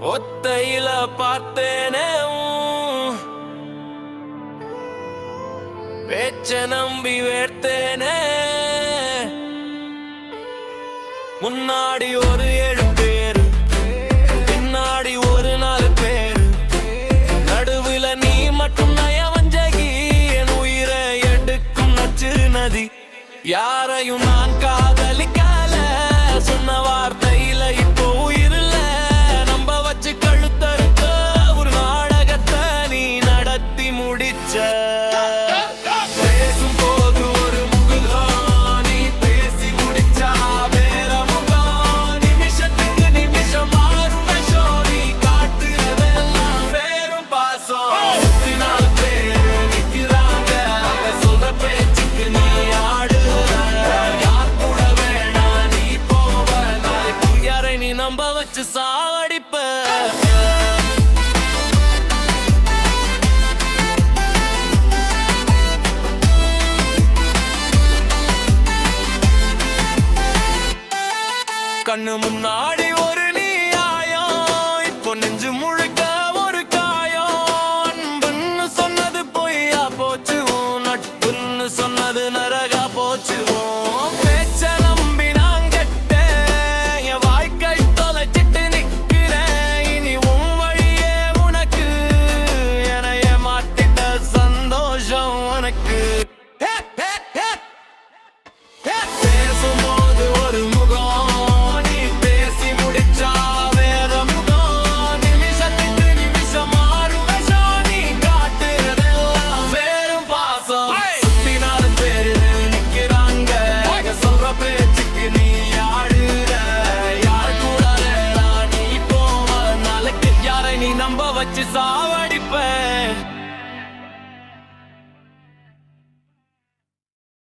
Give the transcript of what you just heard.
ஒத்தையில பார்த்தேனே பேச்ச நம்பி வேர்த்தேனே. முன்னாடி ஒரு ஏழு பேரு பின்னாடி ஒரு நாலு பேரு. நடுவில் நீ மட்டும் நயவஞ்சகி என் உயிரை எடுக்கும் நச்சு நதி. யாரையும் நான் காதலிக்க வெடிப்பு கண்ணு முன்னாடி உனக்கு. நம்ப வச்சு சாவடிப்பேன்